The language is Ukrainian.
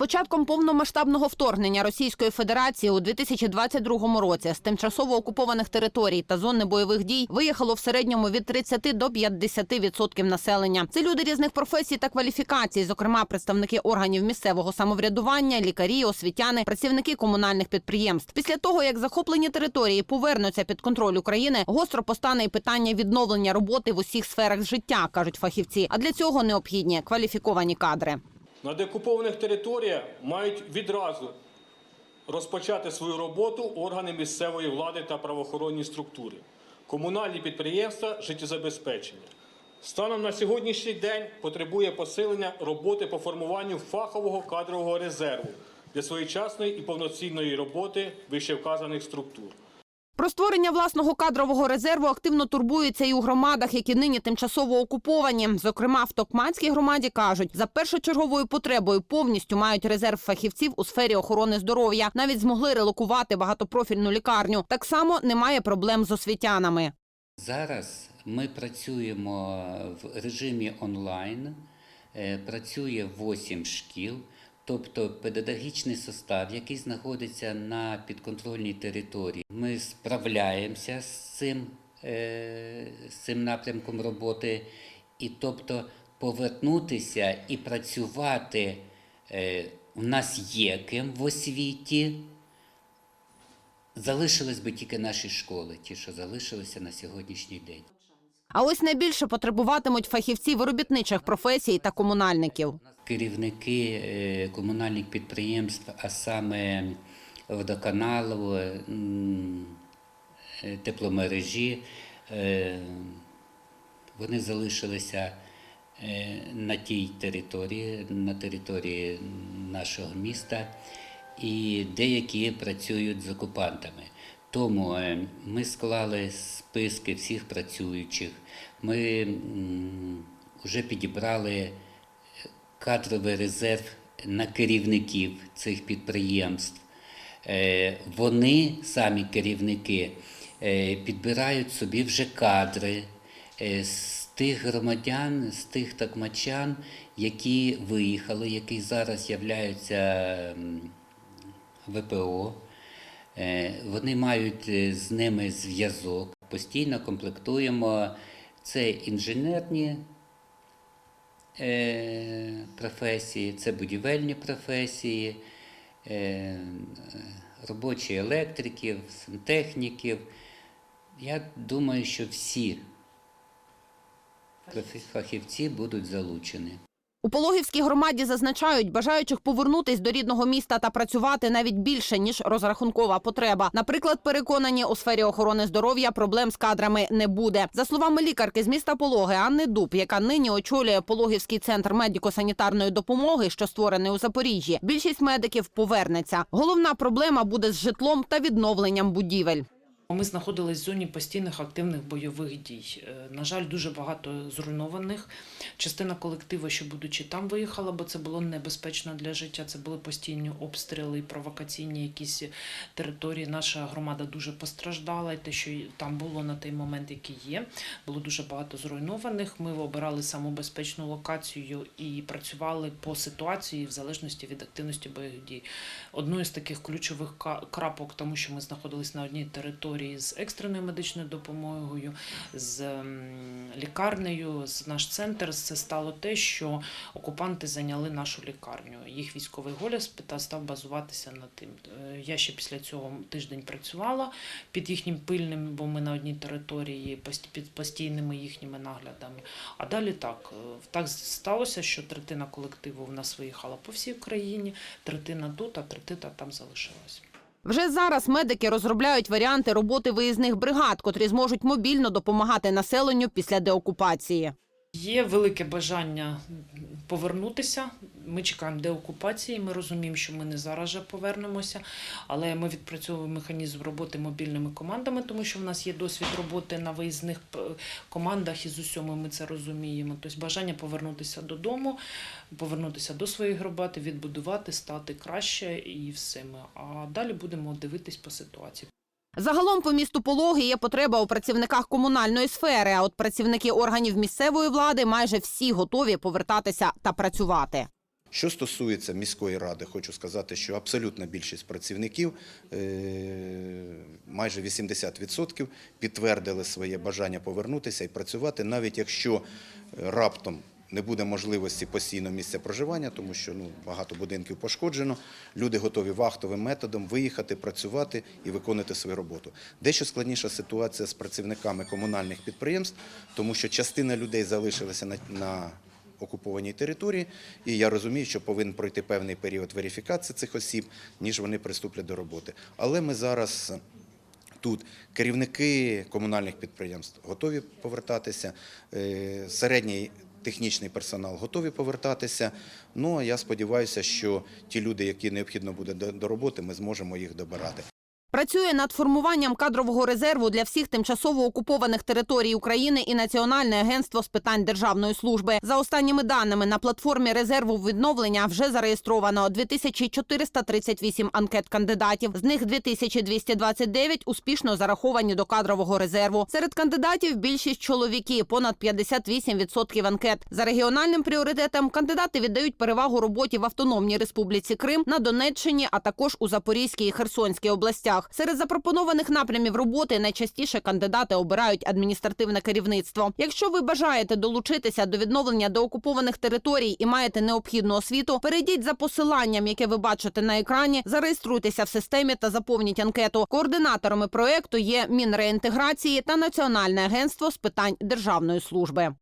початком повномасштабного вторгнення Російської Федерації у 2022 році з тимчасово окупованих територій та зон бойових дій виїхало в середньому від 30 до 50 відсотків населення. Це люди різних професій та кваліфікацій, зокрема представники органів місцевого самоврядування, лікарі, освітяни, працівники комунальних підприємств. Після того як захоплені території повернуться під контроль України, гостро постане і питання відновлення роботи в усіх сферах життя, кажуть фахівці. А для цього необхідні кваліфіковані кадри. На деокупованих територіях мають відразу розпочати свою роботу органи місцевої влади та правоохоронні структури, комунальні підприємства, життєзабезпечення. Станом на сьогоднішній день потребує посилення роботи по формуванню фахового кадрового резерву для своєчасної і повноцінної роботи вищевказаних структур. Про створення власного кадрового резерву активно турбуються і у громадах, які нині тимчасово окуповані. Зокрема, в Токмацькій громаді кажуть, за першочерговою потребою повністю мають резерв фахівців у сфері охорони здоров'я. Навіть змогли релокувати багатопрофільну лікарню. Так само немає проблем з освітянами. Зараз ми працюємо в режимі онлайн, Е, працює 8 шкіл, тобто педагогічний состав, який знаходиться на підконтрольній території. Ми справляємося з цим, е, з цим напрямком роботи, і тобто повернутися і працювати е, у нас є ким в освіті. Залишились би тільки наші школи, ті, що залишилися на сьогоднішній день. А ось найбільше потребуватимуть фахівці виробітничих професій та комунальників. Керівники е, комунальних підприємств, а саме водоканалу, е, тепломережі, е, вони залишилися на тій території, на території нашого міста, і деякі працюють з окупантами. Тому е, ми склали списки всіх працюючих. Ми вже підібрали кадровий резерв на керівників цих підприємств. Е, Вони, самі керівники, е, підбирають собі вже кадри з тих громадян, з тих такмачан, які виїхали, які зараз являються ВПО. Е, Вони мають е, з ними зв'язок. Постійно комплектуємо це інженерні е, професії, це будівельні професії, робочі електриків, сантехніків. Я думаю, що всі фахівці будуть залучені. У Пологівській громаді зазначають, бажаючих повернутись до рідного міста та працювати навіть більше ніж розрахункова потреба. Наприклад, переконані у сфері охорони здоров'я проблем з кадрами не буде. За словами лікарки з міста Пологи Анни Дуб, яка нині очолює Пологівський центр медико-санітарної допомоги, що створений у Запоріжжі. Більшість медиків повернеться. Головна проблема буде з житлом та відновленням будівель. Ми знаходились в зоні постійних активних бойових дій. Е, На жаль, дуже багато зруйнованих. Частина колективу, що будучи там, виїхала, бо це було небезпечно для життя. Це були постійні обстріли, провокаційні якісь території. Наша громада дуже постраждала, і те, що там було на той момент, який є. Було дуже багато зруйнованих. Ми обирали саму безпечну локацію і працювали по ситуації в залежності від активності бойових дій. Одною з таких ключових крапок, тому що ми знаходились на одній території з екстреною медичною допомогою, з лікарнею, з наш центр, це стало те, що окупанти зайняли нашу лікарню. Їх військовий та став базуватися на тим. Е, Я ще після цього тиждень працювала під їхнім пильним, бо ми на одній території під постійними їхніми наглядами. А далі так. е, Так сталося, що третина колективу в нас виїхала по всій країні, третина тут, а третина там залишилась. Вже зараз медики розробляють варіанти роботи виїзних бригад, котрі зможуть мобільно допомагати населенню після деокупації. Є велике бажання повернутися. Ми чекаємо деокупації. Ми розуміємо, що ми не зараз же повернемося, але ми відпрацьовуємо механізм роботи мобільними командами, тому що в нас є досвід роботи на виїзних командах і з усьому ми це розуміємо. Тобто бажання повернутися додому, повернутися до своїх громад, відбудувати, стати краще і все. ми. А далі будемо дивитись по ситуації. Загалом по місту Пологи є потреба у працівниках комунальної сфери. А от працівники органів місцевої влади майже всі готові повертатися та працювати. Що стосується міської ради, хочу сказати, що абсолютна більшість працівників, е, майже 80%, підтвердили своє бажання повернутися і працювати, навіть якщо раптом не буде можливості постійного місця проживання, тому що ну, багато будинків пошкоджено. Люди готові вахтовим методом виїхати, працювати і виконувати свою роботу. Дещо складніша ситуація з працівниками комунальних підприємств, тому що частина людей залишилася на, на окупованій території, і я розумію, що повинен пройти певний період верифікації цих осіб, ніж вони приступлять до роботи. Але ми зараз. Тут керівники комунальних підприємств готові повертатися, е, середній технічний персонал готові повертатися. Ну а я сподіваюся, що ті люди, які необхідно буде до до роботи, ми зможемо їх добирати. Працює над формуванням кадрового резерву для всіх тимчасово окупованих територій України і Національне агентство з питань державної служби. За останніми даними на платформі резерву відновлення вже зареєстровано 2438 анкет кандидатів. З них 2229 успішно зараховані до кадрового резерву. Серед кандидатів більшість чоловіки, понад 58% анкет. За регіональним пріоритетом кандидати віддають перевагу роботі в Автономній Республіці Крим на Донеччині, а також у Запорізькій і Херсонській областях. Серед запропонованих напрямів роботи найчастіше кандидати обирають адміністративне керівництво. Якщо ви бажаєте долучитися до відновлення доокупованих територій і маєте необхідну освіту, перейдіть за посиланням, яке ви бачите на екрані, зареєструйтеся в системі та заповніть анкету. Координаторами проекту є Мінреінтеграції та Національне агентство з питань державної служби.